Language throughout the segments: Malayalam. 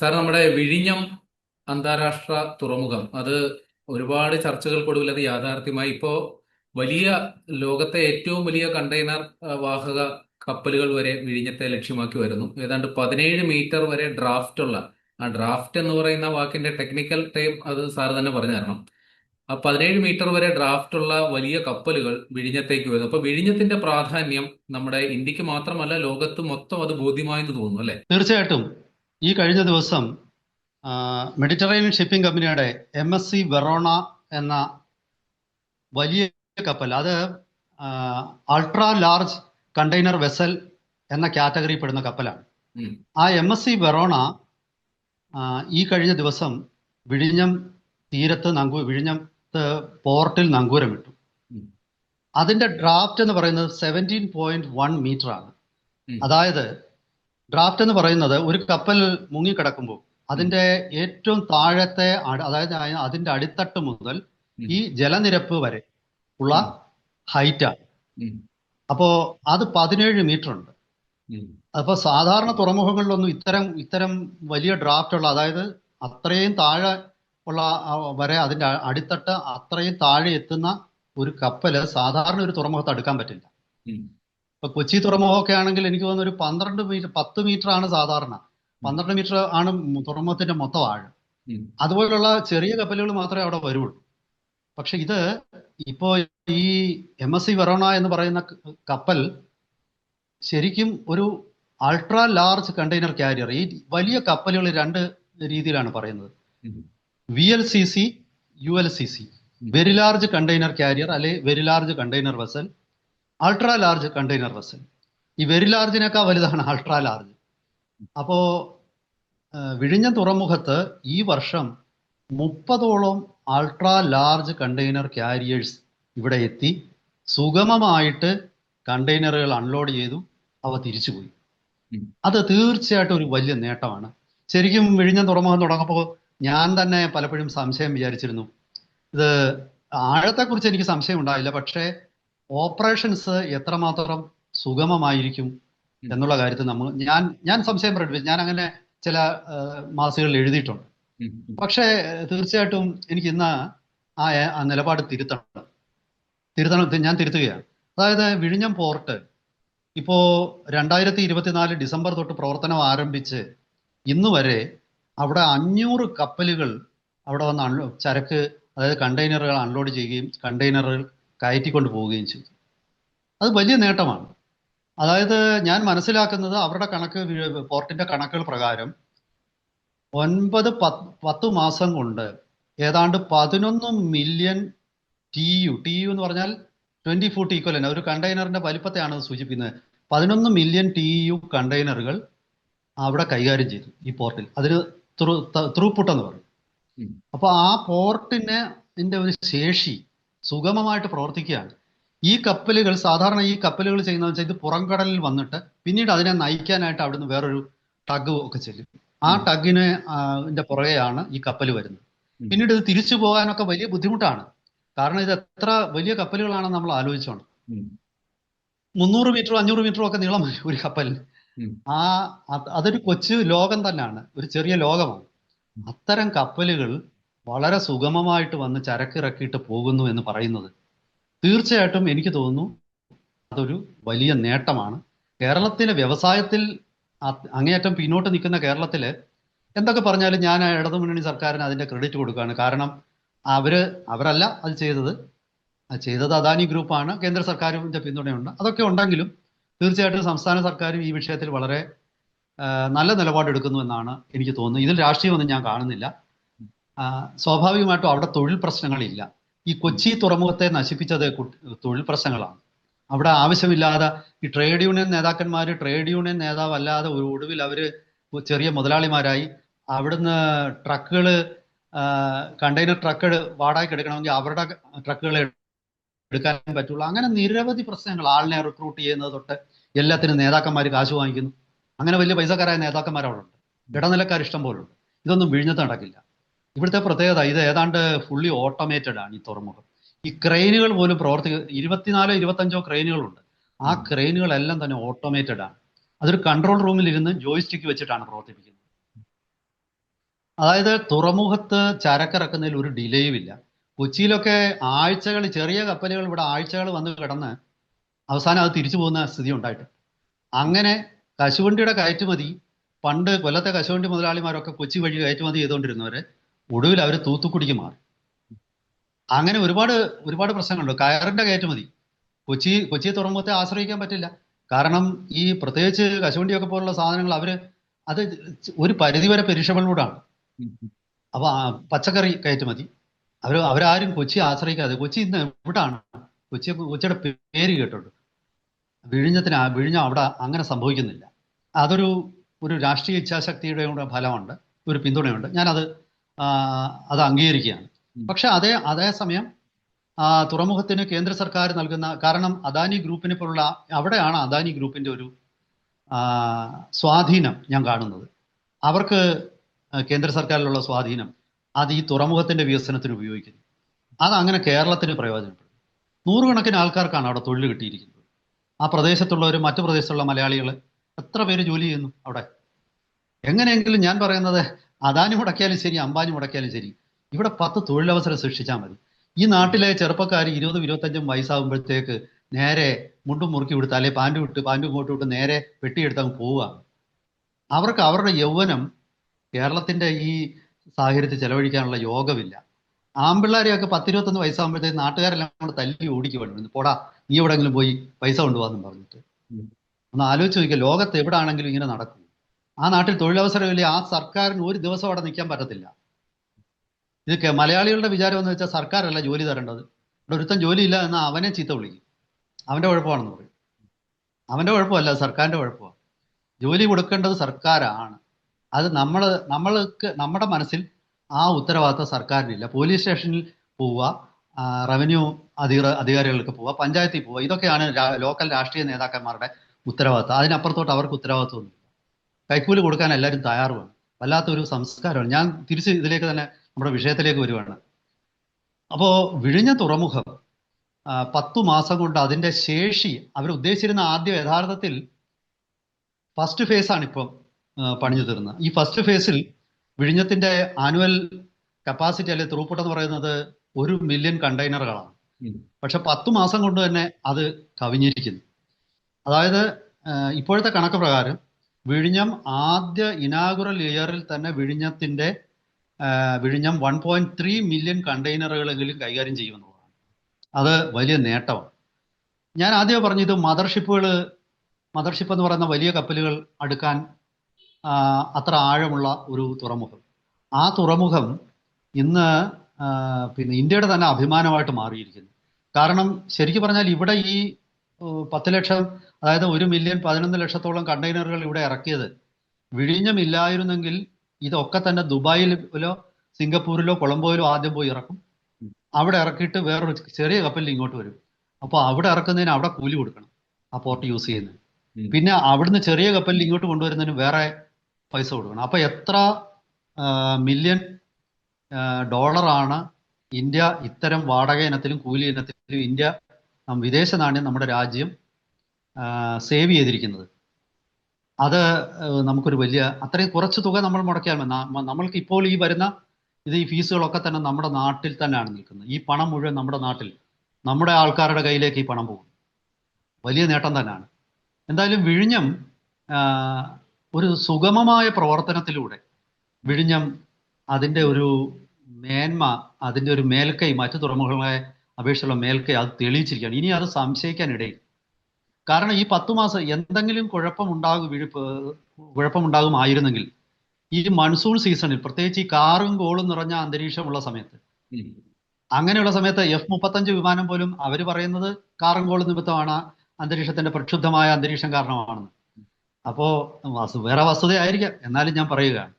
സാർ നമ്മുടെ വിഴിഞ്ഞം അന്താരാഷ്ട്ര തുറമുഖം അത് ഒരുപാട് ചർച്ചകൾക്കൊടുവിൽ അത് യാഥാർത്ഥ്യമായി. ഇപ്പോ വലിയ ലോകത്തെ ഏറ്റവും വലിയ കണ്ടെയ്നർ വാഹക കപ്പലുകൾ വരെ വിഴിഞ്ഞത്തെ ലക്ഷ്യമാക്കി വരുന്നു. ഏതാണ്ട് പതിനേഴ് മീറ്റർ വരെ ഡ്രാഫ്റ്റ് ഉള്ള ആ ഡ്രാഫ്റ്റ് എന്ന് പറയുന്ന വാക്കിന്റെ ടെക്നിക്കൽ ടൈം അത് സാർ തന്നെ പറഞ്ഞു തരണം. ആ പതിനേഴ് മീറ്റർ വരെ ഡ്രാഫ്റ്റ് ഉള്ള വലിയ കപ്പലുകൾ വിഴിഞ്ഞത്തേക്ക് വരുന്നു. അപ്പൊ വിഴിഞ്ഞത്തിന്റെ പ്രാധാന്യം നമ്മുടെ ഇന്ത്യയ്ക്ക് മാത്രമല്ല ലോകത്ത് മൊത്തം അത് ബോധ്യമായെന്ന് തോന്നുന്നു അല്ലെ? തീർച്ചയായിട്ടും. ഈ കഴിഞ്ഞ ദിവസം മെഡിറ്ററേനിയൻ ഷിപ്പിംഗ് കമ്പനിയുടെ എം എസ് സി വെറോണ എന്ന വലിയ കപ്പൽ അത് അൾട്രാ ലാർജ് കണ്ടെയ്നർ വെസൽ എന്ന കാറ്റഗറിയിൽപ്പെടുന്ന പെടുന്ന കപ്പലാണ്. ആ എം എസ് സി വെറോണ ഈ കഴിഞ്ഞ ദിവസം വിഴിഞ്ഞം തീരത്ത് നങ്കൂ വിഴിഞ്ഞത്ത് പോർട്ടിൽ നങ്കൂരം ഇട്ടു. അതിന്റെ ഡ്രാഫ്റ്റ് എന്ന് പറയുന്നത് സെവന്റീൻ പോയിന്റ് വൺ മീറ്റർ ആണ്. അതായത് ഡ്രാഫ്റ്റ് എന്ന് പറയുന്നത് ഒരു കപ്പൽ മുങ്ങിക്കിടക്കുമ്പോൾ അതിന്റെ ഏറ്റവും താഴത്തെ അതായത് അതിന്റെ അടിത്തട്ട് മുതൽ ഈ ജലനിരപ്പ് വരെ ഉള്ള ഹൈറ്റാണ് അപ്പോ അത് പതിനേഴ് മീറ്റർ ഉണ്ട്. അപ്പൊ സാധാരണ തുറമുഖങ്ങളിലൊന്നും ഇത്തരം ഇത്തരം വലിയ ഡ്രാഫ്റ്റ് ഉള്ള അതായത് അത്രയും താഴെ ഉള്ള വരെ അതിന്റെ അടിത്തട്ട് അത്രയും താഴെ എത്തുന്ന ഒരു കപ്പൽ സാധാരണ ഒരു തുറമുഖത്ത് അടുക്കാൻ പറ്റില്ല. ഇപ്പൊ കൊച്ചി തുറമുഖമൊക്കെ ആണെങ്കിൽ എനിക്ക് തോന്നുന്നു ഒരു പന്ത്രണ്ട് മീറ്റർ പത്ത് മീറ്റർ ആണ് സാധാരണ. പന്ത്രണ്ട് മീറ്റർ ആണ് തുറമുഖത്തിന്റെ മൊത്തം ആഴം. അതുപോലുള്ള ചെറിയ കപ്പലുകൾ മാത്രമേ അവിടെ വരുള്ളൂ. പക്ഷെ ഇത് ഇപ്പോ ഈ എം എസ് സി വെറോണ എന്ന് പറയുന്ന കപ്പൽ ശരിക്കും ഒരു അൾട്രാ ലാർജ് കണ്ടെയ്നർ കാരിയർ ഈ വലിയ കപ്പലുകൾ രണ്ട് രീതിയിലാണ് പറയുന്നത്. V L C C U L C C very large container carrier അല്ലെ very large container vessel ultra large container vessel ഈ വെരി ലാർജിനേക്കാൾ വലുതാണ് അൾട്രാ ലാർജ് അപ്പോ ആ, വിഴിഞ്ഞം തുറമുഖത്ത് ഈ വർഷം മുപ്പതോളം അൾട്രാ ലാർജ് കണ്ടെയ്നർ കാരിയേഴ്സ് ഇവിടെ എത്തി. സുഗമമായിട്ട് കണ്ടെയ്നറുകൾ അൺലോഡ് ചെയ്തു. അവ തിരിച്ചുപോയി. അത് തീർച്ചയായിട്ടും ഒരു വലിയ നേട്ടമാണ്. ശരിക്കും വിഴിഞ്ഞം തുറമുഖം തുടങ്ങുമ്പോൾ ഞാൻ തന്നെ പലപ്പോഴും സംശയം വിചാരിച്ചിരുന്നു. ഇത് ആഴത്തെക്കുറിച്ച് എനിക്ക് സംശയം ഉണ്ടായില്ല. പക്ഷേ ഓപ്പറേഷൻസ് എത്രമാത്രം സുഗമമായിരിക്കും എന്നുള്ള കാര്യത്തിൽ നമ്മൾ ഞാൻ ഞാൻ സംശയം പ്രകടിപ്പിച്ചു. ഞാൻ അങ്ങനെ ചില മാസികളിൽ എഴുതിയിട്ടുണ്ട്. പക്ഷേ തീർച്ചയായിട്ടും എനിക്ക് ഇന്ന് ആ ആ നിലപാട് തിരുത്തണം. തിരുത്തണം ഞാൻ തിരുത്തുകയാണ്. അതായത് വിഴിഞ്ഞം പോർട്ട് ഇപ്പോ രണ്ടായിരത്തി ഇരുപത്തിനാല് ഡിസംബർ തൊട്ട് പ്രവർത്തനം ആരംഭിച്ച് ഇന്ന് വരെ അവിടെ അഞ്ഞൂറ് കപ്പലുകൾ അവിടെ വന്ന് അൺലോ ചരക്ക് അതായത് കണ്ടെയ്നറുകൾ അൺലോഡ് ചെയ്യുകയും കണ്ടെയ്നറുകൾ കയറ്റിക്കൊണ്ട് പോവുകയും ചെയ്തു. അത് വലിയ നേട്ടമാണ്. അതായത് ഞാൻ മനസ്സിലാക്കുന്നത് അവരുടെ കണക്ക് പോർട്ടിന്റെ പോർട്ടിന്റെ കണക്കുകൾ പ്രകാരം ഒൻപത് പത്ത് പത്ത് മാസം കൊണ്ട് ഏതാണ്ട് പതിനൊന്ന് million T U T U എന്ന് പറഞ്ഞാൽ ട്വന്റി ഫുട്ട് ഈക്വലൻ ഒരു കണ്ടെയ്നറിന്റെ വലിപ്പത്തെയാണ് സൂചിപ്പിക്കുന്നത്. പതിനൊന്ന് മില്യൺ ടി യു കണ്ടെയ്നറുകൾ അവിടെ കൈകാര്യം ചെയ്തു ഈ പോർട്ടിൽ. അതിന് ത്രൂപുട്ട് എന്ന് പറയും. അപ്പോൾ അപ്പൊ ആ പോർട്ടിനെ ഒരു ശേഷി സുഗമമായിട്ട് പ്രവർത്തിക്കുകയാണ്. ഈ കപ്പലുകൾ സാധാരണ ഈ കപ്പലുകൾ ചെയ്യുന്നതെന്ന് വെച്ചാൽ ഇത് പുറംകടലിൽ വന്നിട്ട് പിന്നീട് അതിനെ നയിക്കാനായിട്ട് അവിടുന്ന് വേറൊരു ടഗ് ഒക്കെ ചെല്ലും ആ. ടഗിന് ഇതിന്റെ പുറകെയാണ് ഈ കപ്പൽ വരുന്നത്. പിന്നീട് ഇത് തിരിച്ചു പോകാനൊക്കെ വലിയ ബുദ്ധിമുട്ടാണ്. കാരണം ഇത് എത്ര വലിയ കപ്പലുകളാണെന്ന് നമ്മൾ ആലോചിച്ചോണം. മുന്നൂറ് മീറ്ററും അഞ്ഞൂറ് മീറ്ററും ഒക്കെ നീളം ഒരു കപ്പൽ ആ അതൊരു കൊച്ചു ലോകം തന്നെയാണ്. ഒരു ചെറിയ ലോകമാണ്. അത്തരം കപ്പലുകൾ വളരെ സുഗമമായിട്ട് വന്ന് ചരക്കിറക്കിയിട്ട് പോകുന്നു എന്ന് പറയുന്നത്. തീർച്ചയായിട്ടും എനിക്ക് തോന്നുന്നു അതൊരു വലിയ നേട്ടമാണ്. കേരളത്തിലെ വ്യവസായത്തിൽ അങ്ങേയറ്റം പിന്നോട്ട് നിൽക്കുന്ന കേരളത്തിൽ എന്തൊക്കെ പറഞ്ഞാലും ഞാൻ ഇടതുമുന്നണി സർക്കാരിന് അതിന്റെ ക്രെഡിറ്റ് കൊടുക്കുകയാണ്. കാരണം അവർ അവരല്ല അത് ചെയ്തത്. ചെയ്തത് അദാനി ഗ്രൂപ്പാണ് കേന്ദ്ര സർക്കാരിന്റെ പിന്തുണയുണ്ട്. അതൊക്കെ ഉണ്ടെങ്കിലും തീർച്ചയായിട്ടും സംസ്ഥാന സർക്കാരും ഈ വിഷയത്തിൽ വളരെ നല്ല നിലപാടെടുക്കുന്നു എന്നാണ് എനിക്ക് തോന്നുന്നത്. ഇതിൽ രാഷ്ട്രീയമൊന്നും ഞാൻ കാണുന്നില്ല. സ്വാഭാവികമായിട്ടും അവിടെ തൊഴിൽ പ്രശ്നങ്ങളില്ല. ഈ കൊച്ചി തുറമുഖത്തെ നശിപ്പിച്ചത് തൊഴിൽ പ്രശ്നങ്ങളാണ്. അവിടെ ആവശ്യമില്ലാതെ ഈ ട്രേഡ് യൂണിയൻ നേതാക്കന്മാർ ട്രേഡ് യൂണിയൻ നേതാവ് അല്ലാതെ ഒരു ഒടുവിൽ അവർ ചെറിയ മുതലാളിമാരായി. അവിടുന്ന് ട്രക്കുകൾ കണ്ടെയ്നർ ട്രക്ക് വാടകയ്ക്ക് എടുക്കണമെങ്കിൽ അവരുടെ ട്രക്കുകൾ എടുക്കാൻ പറ്റുള്ളൂ. അങ്ങനെ നിരവധി പ്രശ്നങ്ങൾ ആളിനെ റിക്രൂട്ട് ചെയ്യുന്നത് തൊട്ട് എല്ലാത്തിനും നേതാക്കന്മാർ കാശ് വാങ്ങിക്കുന്നു. അങ്ങനെ വലിയ പൈസക്കാരായ നേതാക്കന്മാർ അവിടെ ഉണ്ട്. ഇടനിലക്കാർ ഇഷ്ടം പോലുണ്ട്. ഇതൊന്നും വിഴിഞ്ഞത്ത് നടക്കില്ല. ഇവിടുത്തെ പ്രത്യേകത ഇത് ഏതാണ്ട് ഫുള്ളി ഓട്ടോമേറ്റഡ് ആണ് ഈ തുറമുഖം. ഈ ക്രെയിനുകൾ പോലും പ്രവർത്തിക്ക ഇരുപത്തിനാലോ ഇരുപത്തഞ്ചോ ക്രെയിനുകളുണ്ട് ആ ക്രെയിനുകളെല്ലാം തന്നെ ഓട്ടോമേറ്റഡ് ആണ്. അതൊരു കൺട്രോൾ റൂമിൽ ഇരുന്ന് ജോയിസ്റ്റിക്ക് വെച്ചിട്ടാണ് പ്രവർത്തിപ്പിക്കുന്നത്. അതായത് തുറമുഖത്ത് ചരക്കിറക്കുന്നതിൽ ഒരു ഡിലേയും ഇല്ല. കൊച്ചിയിലൊക്കെ ആഴ്ചകൾ ചെറിയ കപ്പലുകൾ ഇവിടെ ആഴ്ചകൾ വന്ന് കിടന്ന് അവസാനം അത് തിരിച്ചു പോകുന്ന സ്ഥിതി ഉണ്ടായിട്ടുണ്ട്. അങ്ങനെ കശുവണ്ടിയുടെ കയറ്റുമതി പണ്ട് കൊല്ലത്തെ കശുവണ്ടി മുതലാളിമാരൊക്കെ കൊച്ചി വഴി കയറ്റുമതി ചെയ്തുകൊണ്ടിരുന്നവര് ഒടുവിൽ അവർ തൂത്തുക്കുടിക്ക് മാറി. അങ്ങനെ ഒരുപാട് ഒരുപാട് പ്രശ്നങ്ങളുണ്ട്. കയറിന്റെ കയറ്റുമതി കൊച്ചി കൊച്ചി തുറമുഖത്തെ ആശ്രയിക്കാൻ പറ്റില്ല. കാരണം ഈ പ്രത്യേകിച്ച് കശുവണ്ടിയൊക്കെ പോലുള്ള സാധനങ്ങൾ അവർ അത് ഒരു പരിധിവരെ പെരിഷബിളൂടാണ് അപ്പൊ പച്ചക്കറി കയറ്റുമതി അവർ അവരാരും കൊച്ചി ആശ്രയിക്കാതെ കൊച്ചി ഇന്ന് എവിടാണ്? കൊച്ചി കൊച്ചിയുടെ പേര് കേട്ടിട്ടുണ്ട്. വിഴിഞ്ഞത്തിന് വിഴിഞ്ഞം അവിടെ അങ്ങനെ സംഭവിക്കുന്നില്ല. അതൊരു ഒരു രാഷ്ട്രീയ ഇച്ഛാശക്തിയുടെ കൂടെ ഫലമുണ്ട്. ഒരു പിന്തുണയുണ്ട്. ഞാനത് അത് അംഗീകരിക്കുകയാണ്. പക്ഷെ അതേ അതേസമയം സമയം തുറമുഖത്തിന് കേന്ദ്ര സർക്കാർ നൽകുന്ന കാരണം അദാനി ഗ്രൂപ്പിനെ പോലുള്ള അവിടെയാണ് അദാനി ഗ്രൂപ്പിന്റെ ഒരു സ്വാധീനം ഞാൻ കാണുന്നത്. അവർക്ക് കേന്ദ്ര സർക്കാരിലുള്ള സ്വാധീനം അത് ഈ തുറമുഖത്തിന്റെ വികസനത്തിന് ഉപയോഗിക്കുന്നു. അത് അങ്ങനെ കേരളത്തിന് പ്രയോജനപ്പെടും. നൂറുകണക്കിന് ആൾക്കാർക്കാണ് അവിടെ തൊഴിൽ കിട്ടിയിരിക്കുന്നത്. ആ പ്രദേശത്തുള്ളവർ മറ്റു പ്രദേശത്തുള്ള മലയാളികൾ എത്ര പേര് ജോലി ചെയ്യുന്നു അവിടെ? എങ്ങനെയെങ്കിലും ഞാൻ പറയുന്നത് അദാനി മുടക്കിയാലും ശരി അംബാനി മുടക്കിയാലും ശരി. ഇവിടെ പത്ത് തൊഴിലവസരം സൃഷ്ടിച്ചാൽ മതി. ഈ നാട്ടിലെ ചെറുപ്പക്കാർ ഇരുപതും ഇരുപത്തഞ്ചും വയസ്സാകുമ്പോഴത്തേക്ക് നേരെ മുണ്ടും മുറുക്കി വിടുത്ത് അല്ലെ പാന്റ് വിട്ട് പാന്റ് ഇങ്ങോട്ട് വിട്ട് നേരെ വെട്ടിയെടുത്ത് അങ്ങ് പോവുക. അവർക്ക് അവരുടെ യൗവനം കേരളത്തിന്റെ ഈ സാഹചര്യത്തിൽ ചെലവഴിക്കാനുള്ള യോഗമില്ല. ആമ്പിള്ളാരെയൊക്കെ പത്തിരുപത്തൊന്ന് വയസ്സാകുമ്പോഴത്തേക്ക് നാട്ടുകാരെല്ലാം കൂടെ തല്ലി ഓടിക്കു വേണ്ടി പോടാ നീ എവിടെങ്കിലും പോയി പൈസ കൊണ്ടുപോകാന്നും പറഞ്ഞിട്ട്. ഒന്ന് ആലോചിച്ച് നോക്കിയാൽ ലോകത്ത് എവിടെ ആണെങ്കിലും ഇങ്ങനെ നടക്കും. ആ നാട്ടിൽ തൊഴിലവസരമില്ല. ആ സർക്കാരിന് ഒരു ദിവസം അവിടെ നിൽക്കാൻ പറ്റത്തില്ല. ഇതൊക്കെ മലയാളികളുടെ വിചാരം എന്ന് വെച്ചാൽ സർക്കാരല്ല ജോലി തരേണ്ടത്. ഇവിടെ ഒരുത്തൻ ജോലിയില്ല എന്നാൽ അവനെ ചീത്ത വിളിക്കും. അവന്റെ കുഴപ്പമാണെന്ന് പറയും. അവന്റെ കുഴപ്പമല്ല സർക്കാരിന്റെ കുഴപ്പമാണ്. ജോലി കൊടുക്കേണ്ടത് സർക്കാരാണ്. അത് നമ്മൾ നമ്മൾക്ക് നമ്മുടെ മനസ്സിൽ ആ ഉത്തരവാദിത്തം സർക്കാരിനില്ല. പോലീസ് സ്റ്റേഷനിൽ പോവുക റവന്യൂ അധിക അധികാരികൾക്ക് പോവുക പഞ്ചായത്തിൽ പോവുക. ഇതൊക്കെയാണ് ലോക്കൽ രാഷ്ട്രീയ നേതാക്കന്മാരുടെ ഉത്തരവാദിത്തം. അതിനപ്പുറത്തോട്ട് അവർക്ക് ഉത്തരവാദിത്വമൊന്നും കൈക്കൂലി കൊടുക്കാൻ എല്ലാവരും തയ്യാറുമാണ്. വല്ലാത്തൊരു സംസ്കാരമാണ്. ഞാൻ തിരിച്ച് ഇതിലേക്ക് തന്നെ നമ്മുടെ വിഷയത്തിലേക്ക് വരുവാണ്. അപ്പോൾ വിഴിഞ്ഞ തുറമുഖം പത്തു മാസം കൊണ്ട് അതിന്റെ ശേഷി അവർ ഉദ്ദേശിച്ചിരുന്ന ആദ്യം യഥാർത്ഥത്തിൽ ഫസ്റ്റ് ഫേസ് ആണ് ഇപ്പം പണിഞ്ഞു തീർന്നത്. ഈ ഫസ്റ്റ് ഫേസിൽ വിഴിഞ്ഞത്തിന്റെ ആനുവൽ കപ്പാസിറ്റി അല്ലെ ത്രൂപ്പുട്ട് എന്ന് പറയുന്നത് ഒരു മില്യൺ കണ്ടെയ്നറുകളാണ് പക്ഷെ പത്തു മാസം കൊണ്ട് തന്നെ അത് കവിഞ്ഞിരിക്കുന്നു. അതായത് ഇപ്പോഴത്തെ കണക്ക് പ്രകാരം വിഴിഞ്ഞം ആദ്യ ഇനാഗുറൽ ഇയറിൽ തന്നെ വിഴിഞ്ഞത്തിന്റെ വിഴിഞ്ഞം വൺ പോയിന്റ് ത്രീ മില്യൺ കണ്ടെയ്നറുകളെങ്കിലും കൈകാര്യം ചെയ്യുമെന്നുള്ളതാണ് അത് വലിയ നേട്ടമാണ്. ഞാൻ ആദ്യമേ പറഞ്ഞു ഇത് മദർഷിപ്പുകൾ മദർഷിപ്പ് എന്ന് പറയുന്ന വലിയ കപ്പലുകൾ അടുക്കാൻ അത്ര ആഴമുള്ള ഒരു തുറമുഖം. ആ തുറമുഖം ഇന്ന് പിന്നെ ഇന്ത്യയുടെ തന്നെ അഭിമാനമായിട്ട് മാറിയിരിക്കുന്നു. കാരണം ശരിക്കും പറഞ്ഞാൽ ഇവിടെ ഈ പത്ത് ലക്ഷം അതായത് ഒരു മില്യൺ പതിനൊന്ന് ലക്ഷത്തോളം കണ്ടെയ്നറുകൾ ഇവിടെ ഇറക്കിയത്. വിഴിഞ്ഞമില്ലായിരുന്നെങ്കിൽ ഇതൊക്കെ തന്നെ ദുബായിലോ സിംഗപ്പൂരിലോ കൊളംബോയിലോ ആദ്യം പോയി ഇറക്കും. അവിടെ ഇറക്കിയിട്ട് വേറൊരു ചെറിയ കപ്പലിൽ ഇങ്ങോട്ട് വരും. അപ്പോൾ അവിടെ ഇറക്കുന്നതിന് അവിടെ കൂലി കൊടുക്കണം ആ പോർട്ട് യൂസ് ചെയ്യുന്നത് പിന്നെ അവിടുന്ന് ചെറിയ കപ്പലിൽ ഇങ്ങോട്ട് കൊണ്ടുവരുന്നതിന് വേറെ പൈസ കൊടുക്കണം. അപ്പൊ എത്ര മില്യൺ ഡോളറാണ് ഇന്ത്യ ഇത്തരം വാടക ഇനത്തിലും കൂലി ഇനത്തിലും ഇന്ത്യ വിദേശ നാണ്യം നമ്മുടെ രാജ്യം സേവ് ചെയ്തിരിക്കുന്നത്. അത് നമുക്കൊരു വലിയ അത്രയും കുറച്ച് തുക നമ്മൾ മുടക്കിയാൽ നമ്മൾക്ക് ഇപ്പോൾ ഈ വരുന്ന ഇത് ഈ ഫീസുകളൊക്കെ തന്നെ നമ്മുടെ നാട്ടിൽ തന്നെയാണ് നിൽക്കുന്നത്. ഈ പണം മുഴുവൻ നമ്മുടെ നാട്ടിൽ നമ്മുടെ ആൾക്കാരുടെ കയ്യിലേക്ക് ഈ പണം പോകും. വലിയ നേട്ടം തന്നെയാണ്. എന്തായാലും വിഴിഞ്ഞം ഒരു സുഗമമായ പ്രവർത്തനത്തിലൂടെ വിഴിഞ്ഞം അതിന്റെ ഒരു മേന്മ അതിന്റെ ഒരു മേൽക്കൈ മറ്റു തുറമുഖങ്ങളെ അപേക്ഷിച്ചുള്ള മേൽക്കൈ അത് തെളിയിച്ചിരിക്കുകയാണ്. ഇനി അത് സംശയിക്കാനിടയിൽ കാരണം ഈ പത്തു മാസം എന്തെങ്കിലും കുഴപ്പമുണ്ടാകും വിഴുപ്പ് കുഴപ്പമുണ്ടാകുമായിരുന്നെങ്കിൽ ഈ മൺസൂൺ സീസണിൽ പ്രത്യേകിച്ച് ഈ കാറും കോളും നിറഞ്ഞ അന്തരീക്ഷമുള്ള സമയത്ത് അങ്ങനെയുള്ള സമയത്ത് എഫ് മുപ്പത്തഞ്ച് വിമാനം പോലും അവർ പറയുന്നത് കാറും കോളും നിമിത്തമാണ് അന്തരീക്ഷത്തിന്റെ പ്രക്ഷുബ്ധമായ അന്തരീക്ഷം കാരണമാണെന്ന്. അപ്പോ വസ്തു വേറെ വസ്തുതയായിരിക്കാം. എന്നാലും ഞാൻ പറയുകയാണ്.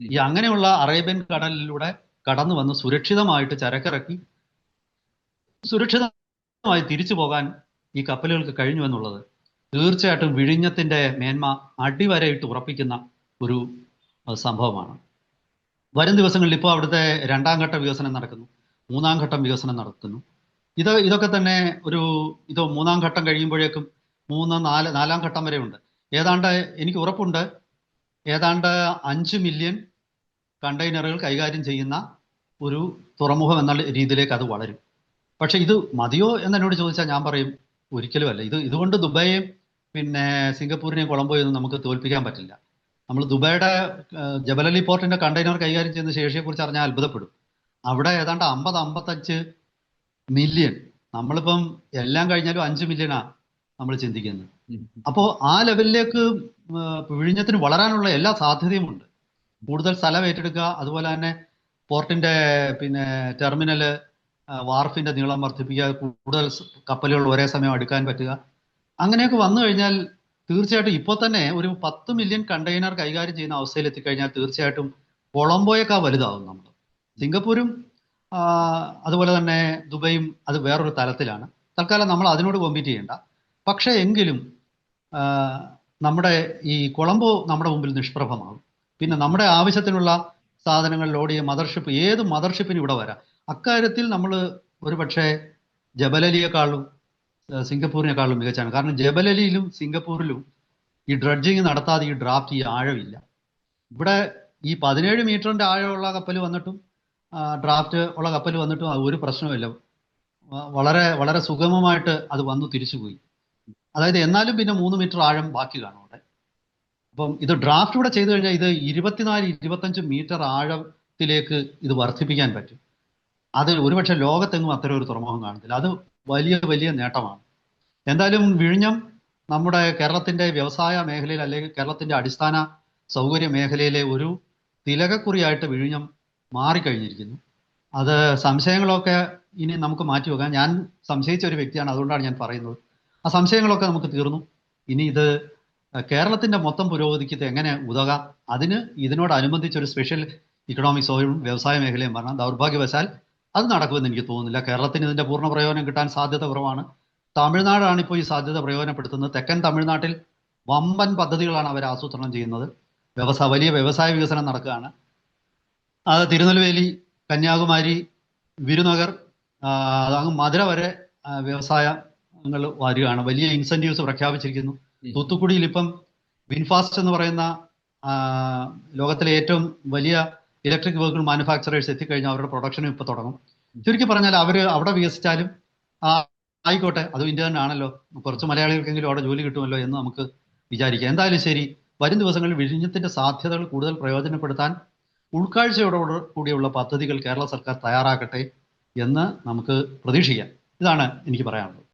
ഈ അങ്ങനെയുള്ള അറേബ്യൻ കടലിലൂടെ കടന്നു വന്ന് സുരക്ഷിതമായിട്ട് ചരക്കിറക്കി സുരക്ഷിതമായി തിരിച്ചു പോകാൻ ഈ കപ്പലുകൾക്ക് കഴിഞ്ഞു എന്നുള്ളത്. തീർച്ചയായിട്ടും വിഴിഞ്ഞത്തിന്റെ മേന്മ അടിവരയിട്ട് ഉറപ്പിക്കുന്ന ഒരു സംഭവമാണ്. വരും ദിവസങ്ങളിൽ ഇപ്പോൾ അവിടുത്തെ രണ്ടാം ഘട്ട വികസനം നടക്കുന്നു. മൂന്നാം ഘട്ടം വികസനം നടക്കുന്നു. ഇത് ഇതൊക്കെ തന്നെ ഒരു ഇത് മൂന്നാം ഘട്ടം കഴിയുമ്പോഴേക്കും മൂന്ന് നാല് നാലാം ഘട്ടം വരെ ഉണ്ട്. ഏതാണ്ട് എനിക്ക് ഉറപ്പുണ്ട്. ഏതാണ്ട് അഞ്ച് മില്യൺ കണ്ടെയ്നറുകൾ കൈകാര്യം ചെയ്യുന്ന ഒരു തുറമുഖം എന്ന രീതിയിലേക്ക് അത് വളരും. പക്ഷെ ഇത് മതിയോ എന്നെന്നോട് ചോദിച്ചാൽ ഞാൻ പറയും ഒരിക്കലുമല്ല. ഇത് ഇതുകൊണ്ട് ദുബായും പിന്നെ സിംഗപ്പൂരിനെയും കൊളംബോയൊന്നും നമുക്ക് തോൽപ്പിക്കാൻ പറ്റില്ല. നമ്മൾ ദുബായുടെ ജബലലി പോർട്ടിന്റെ കണ്ടെയ്നർ കൈകാര്യം ചെയ്യുന്ന ശേഷിയെക്കുറിച്ച് അറിഞ്ഞാൽ അത്ഭുതപ്പെടും. അവിടെ ഏതാണ്ട് അമ്പത് അമ്പത്തഞ്ച് മില്യൺ നമ്മളിപ്പം എല്ലാം കഴിഞ്ഞാലും അഞ്ച് മില്യണാ നമ്മൾ ചിന്തിക്കുന്നത്. അപ്പോൾ ആ ലെവലിലേക്ക് വിഴിഞ്ഞത്തിന് വളരാനുള്ള എല്ലാ സാധ്യതയുമുണ്ട്. കൂടുതൽ സ്ഥലം ഏറ്റെടുക്കുക അതുപോലെ തന്നെ പോർട്ടിന്റെ പിന്നെ ടെർമിനൽ വാർഫിന്റെ നീളം വർദ്ധിപ്പിക്കുക കൂടുതൽ കപ്പലുകൾ ഒരേ സമയം അടുക്കാൻ പറ്റുക. അങ്ങനെയൊക്കെ വന്നു കഴിഞ്ഞാൽ തീർച്ചയായിട്ടും ഇപ്പോൾ തന്നെ ഒരു പത്ത് മില്യൺ കണ്ടെയ്നർ കൈകാര്യം ചെയ്യുന്ന അവസ്ഥയിൽ എത്തിക്കഴിഞ്ഞാൽ തീർച്ചയായിട്ടും കൊളംബോയേക്കാൾ വലുതാവും നമ്മൾ. സിംഗപ്പൂരും അതുപോലെ തന്നെ ദുബൈയും അത് വേറൊരു തലത്തിലാണ്. തൽക്കാലം നമ്മൾ അതിനോട് കോമ്പീറ്റ് ചെയ്യേണ്ട. പക്ഷേ എങ്കിലും നമ്മുടെ ഈ കൊളംബോ നമ്മുടെ മുമ്പിൽ നിഷ്പ്രഭമാകും. പിന്നെ നമ്മുടെ ആവശ്യത്തിനുള്ള സാധനങ്ങൾ ലോഡ് ചെയ്യുക മദർഷിപ്പ് ഏത് മദർഷിപ്പിന് ഇവിടെ വരാം. അക്കാര്യത്തിൽ നമ്മൾ ഒരു പക്ഷേ ജബലലിയെക്കാളും സിംഗപ്പൂരിനേക്കാളും മികച്ചാണ്. കാരണം ജബലലിയിലും സിംഗപ്പൂരിലും ഈ ഡ്രഡ്ജിങ് നടത്താതെ ഈ ഡ്രാഫ്റ്റ് ഈ ആഴമില്ല. ഇവിടെ ഈ പതിനേഴ് മീറ്ററിന്റെ ആഴമുള്ള കപ്പൽ വന്നിട്ടും ഡ്രാഫ്റ്റ് ഉള്ള കപ്പൽ വന്നിട്ടും അത് ഒരു പ്രശ്നമില്ല വളരെ വളരെ സുഗമമായിട്ട് അത് വന്നു തിരിച്ചുപോയി. അതായത് എന്നാലും പിന്നെ മൂന്ന് മീറ്റർ ആഴം ബാക്കി കാണും അവിടെ. അപ്പം ഇത് ഡ്രാഫ്റ്റ് ഇവിടെ ചെയ്തു കഴിഞ്ഞാൽ ഇത് ഇരുപത്തിനാല് ഇരുപത്തഞ്ച് മീറ്റർ ആഴത്തിലേക്ക് ഇത് വർദ്ധിപ്പിക്കാൻ പറ്റും. അത് ഒരുപക്ഷെ ലോകത്തെങ്ങും അത്തരം ഒരു തുറമുഖം കാണത്തില്ല. അത് വലിയ വലിയ നേട്ടമാണ്. എന്തായാലും വിഴിഞ്ഞം നമ്മുടെ കേരളത്തിന്റെ വ്യവസായ മേഖലയിൽ അല്ലെങ്കിൽ കേരളത്തിന്റെ അടിസ്ഥാന സൗകര്യ മേഖലയിലെ ഒരു തിലകക്കുറിയായിട്ട് വിഴിഞ്ഞം മാറിക്കഴിഞ്ഞിരിക്കുന്നു. അത് സംശയങ്ങളൊക്കെ ഇനി നമുക്ക് മാറ്റി വെക്കാം. ഞാൻ സംശയിച്ച ഒരു വ്യക്തിയാണ് അതുകൊണ്ടാണ് ഞാൻ പറയുന്നത്. ആ സംശയങ്ങളൊക്കെ നമുക്ക് തീർന്നു. ഇനി ഇത് കേരളത്തിന്റെ മൊത്തം പുരോഗതിക്ക് എങ്ങനെ ഉതകാം? അതിന് ഇതിനോടനുബന്ധിച്ച് ഒരു സ്പെഷ്യൽ ഇക്കണോമിക് സോയും വ്യവസായ മേഖലയും പറഞ്ഞാൽ ദൗർഭാഗ്യവശാൽ അത് നടക്കുമെന്ന് എനിക്ക് തോന്നുന്നില്ല. കേരളത്തിന് ഇതിന്റെ പൂർണ പ്രയോജനം കിട്ടാൻ സാധ്യത കുറവാണ്. തമിഴ്നാടാണ് ഇപ്പോൾ ഈ സാധ്യത പ്രയോജനപ്പെടുത്തുന്നത്. തെക്കൻ തമിഴ്നാട്ടിൽ വമ്പൻ പദ്ധതികളാണ് അവർ ആസൂത്രണം ചെയ്യുന്നത്. വ്യവസായ വലിയ വ്യവസായ വികസനം നടക്കുകയാണ്. അത് തിരുനെൽവേലി കന്യാകുമാരി വിരുനഗർ അങ്ങ് മധുര വരെ വ്യവസായങ്ങൾ വരികയാണ്. വലിയ ഇൻസെന്റീവ്സ് പ്രഖ്യാപിച്ചിരിക്കുന്നു. തൂത്തുക്കുടിയിൽ ഇപ്പം വിൻഫാസ്റ്റ് എന്ന് പറയുന്ന ലോകത്തിലെ ഏറ്റവും വലിയ ഇലക്ട്രിക് വെഹിക്കിൾ മാനുഫാക്ചറേഴ്സ് എത്തിക്കഴിഞ്ഞാൽ അവരുടെ പ്രൊഡക്ഷനും ഇപ്പൊ തുടങ്ങും. ചുരുക്കി പറഞ്ഞാൽ അവർ അവിടെ വികസിച്ചാലും ആയിക്കോട്ടെ അതും ഇന്ത്യ തന്നെ ആണല്ലോ. കുറച്ച് മലയാളികൾക്കെങ്കിലും അവിടെ ജോലി കിട്ടുമല്ലോ എന്ന് നമുക്ക് വിചാരിക്കാം. എന്തായാലും ശരി വരും ദിവസങ്ങളിൽ വിഴിഞ്ഞത്തിന്റെ സാധ്യതകൾ കൂടുതൽ പ്രയോജനപ്പെടുത്താൻ ഉൾക്കാഴ്ചയോടോട് കൂടിയുള്ള പദ്ധതികൾ കേരള സർക്കാർ തയ്യാറാക്കട്ടെ എന്ന് നമുക്ക് പ്രതീക്ഷിക്കാം. ഇതാണ് എനിക്ക് പറയാനുള്ളത്.